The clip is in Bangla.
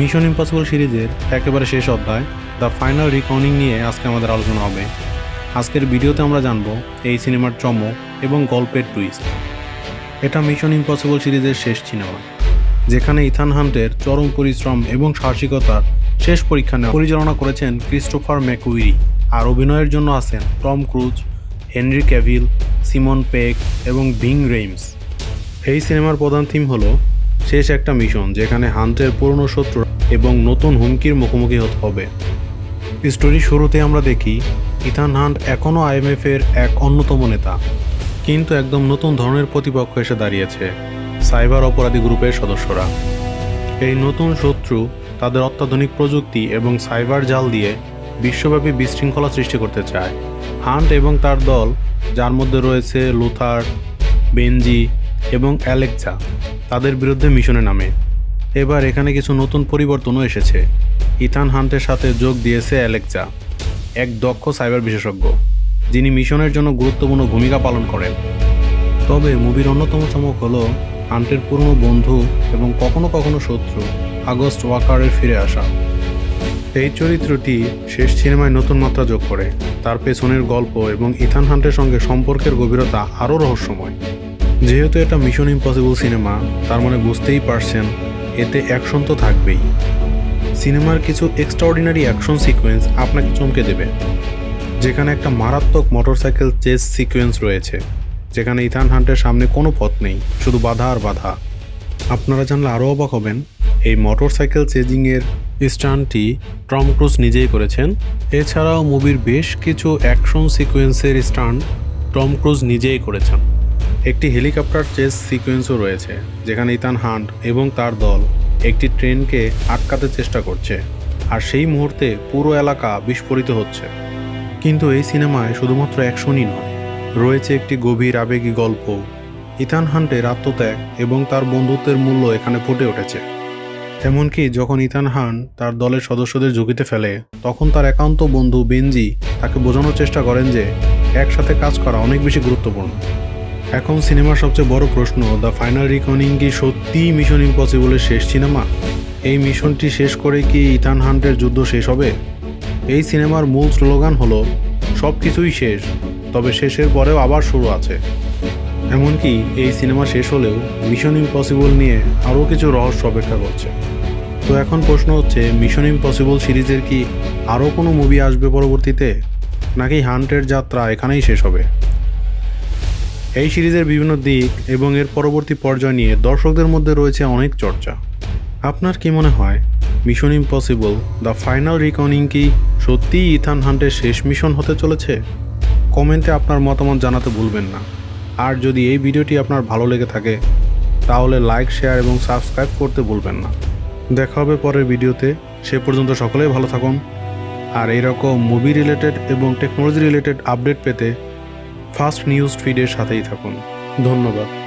মিশন ইম্পসিবল সিরিজের একেবারে শেষ অধ্যায় দ্য ফাইনাল রিকনিং নিয়ে আজকে আমাদের আলোচনা হবে। আজকের ভিডিওতে আমরা জানব এই সিনেমার চমক এবং গল্পের টুইস্ট এটা মিশন ইম্পসিবল সিরিজের শেষ সিনেমা, যেখানে ইথান হান্টের চরম পরিশ্রম এবং সাহসিকতার শেষ পরীক্ষা পরিচালনা করেছেন ক্রিস্টোফার ম্যাকুইরি আর অভিনয়ের জন্য আছেন Tom Cruise Henry Cavill Simon Pegg এবং ভিং রেইমস এই সিনেমার প্রধান থিম হলো শেষ একটা মিশন যেখানে হান্টের পুরনো শত্রু এবং নতুন হুমকির মুখোমুখি হবে। স্টোরির শুরুতে আমরা দেখি, ইথান হান্ট এখনও আইএমএফ এর এক অন্যতম নেতা, কিন্তু একদম নতুন ধরনের প্রতিপক্ষ এসে দাঁড়িয়েছে, সাইবার অপরাধী গ্রুপের সদস্যরা। এই নতুন শত্রু তাদের অত্যাধুনিক প্রযুক্তি এবং সাইবার জাল দিয়ে বিশ্বব্যাপী বিশৃঙ্খলা সৃষ্টি করতে চায়। হান্ট এবং তার দল, যার মধ্যে রয়েছে লুথার, বেনজি এবং অ্যালেক্সা, তাদের বিরুদ্ধে মিশনে নামে। এবার এখানে কিছু নতুন পরিবর্তনও এসেছে। ইথান হান্টের সাথে যোগ দিয়েছে অ্যালেক্সা, এক দক্ষ সাইবার বিশেষজ্ঞ, যিনি মিশনের জন্য গুরুত্বপূর্ণ ভূমিকা পালন করেন। তবে মুভির অন্যতম চমক হল হান্টের পুরনো বন্ধু এবং কখনো কখনো শত্রু আগস্ট ওয়াকারের ফিরে আসা। এই চরিত্রটি শেষ সিনেমায় নতুন মাত্রা যোগ করে। তার পেছনের গল্প এবং ইথান হান্টের সঙ্গে সম্পর্কের গভীরতা আরও রহস্যময়। যেহেতু এটা মিশন ইম্পসিবল সিনেমা, তার মানে বুঝতেই পারছেন এতে অ্যাকশন তো থাকবেই। সিনেমার কিছু এক্সট্রাঅর্ডিনারি অ্যাকশন সিকোয়েন্স আপনাকে চমকে দেবে। যেখানে একটা মারাত্মক মোটরসাইকেল চেস সিকোয়েন্স রয়েছে, যেখানে ইথান হান্টের সামনে কোনো পথ নেই, শুধু বাধা আর বাধা। আপনারা জানলে আরও অবাক হবেন, এই মোটরসাইকেল চেজিংয়ের স্টান্টটি টম ক্রুজ নিজেই করেছেন। এছাড়াও মুভির বেশ কিছু অ্যাকশন সিকোয়েন্সের স্টান্ট টম ক্রুজ নিজেই করেছেন। একটি হেলিকপ্টার চেস সিকোয়েন্সও রয়েছে, যেখানে ইতান হান্ট এবং তার দল একটি ট্রেনকে আটকাতে চেষ্টা করছে, আর সেই মুহূর্তে পুরো এলাকা বিস্ফোরিত হচ্ছে। কিন্তু এই সিনেমায় শুধুমাত্র অ্যাকশনই নয়, রয়েছে একটি গভীর আবেগী গল্প। ইথান হান্টের আত্মত্যাগ এবং তার বন্ধুত্বের মূল্য এখানে ফুটে উঠেছে। এমনকি যখন ইথান হান তার দলের সদস্যদের ঝুঁকিতে ফেলে, তখন তার একান্ত বন্ধু বেনজি তাকে বোঝানোর চেষ্টা করেন যে একসাথে কাজ করা অনেক বেশি গুরুত্বপূর্ণ। এখন সিনেমার সবচেয়ে বড় প্রশ্ন, দ্য ফাইনাল রিকনিং কি সত্যিই মিশন ইম্পসিবলের শেষ সিনেমা? এই মিশনটি শেষ করে কি ইথান হান্টের যুদ্ধ শেষ হবে? এই সিনেমার মূল স্লোগান হলো সব কিছুই শেষ, তবে শেষের পরেও আবার শুরু আছে। এমনকি এই সিনেমা শেষ হলেও মিশন ইম্পসিবল নিয়ে আরও কিছু রহস্য অপেক্ষা করছে। তো এখন প্রশ্ন হচ্ছে, মিশন ইম্পসিবল সিরিজের কি আরও কোনো মুভি আসবে পরবর্তীতে? নাকি হান্টের যাত্রা এখানেই শেষ হবে? এই সিরিজের বিভিন্ন দিক এবং এর পরবর্তী পর্যায় নিয়ে দর্শকদের মধ্যে রয়েছে অনেক চর্চা। আপনার কি মনে হয় Mission Impossible The Final Reckoning কি সত্যিই ইথান হান্টের শেষ মিশন হতে চলেছে? কমেন্টে আপনার মতামত জানাতে ভুলবেন না। আর যদি এই ভিডিওটি আপনার ভালো লেগে থাকে, তাহলে লাইক শেয়ার এবং সাবস্ক্রাইব করতে ভুলবেন না। দেখা হবে পরের ভিডিওতে। সে পর্যন্ত সকলেই ভালো থাকুন। আর এরকম মুভি রিলেটেড এবং টেকনোলজি রিলেটেড আপডেট পেতে ফার্স্ট নিউজ ফিডের সাথেই থাকুন। ধন্যবাদ।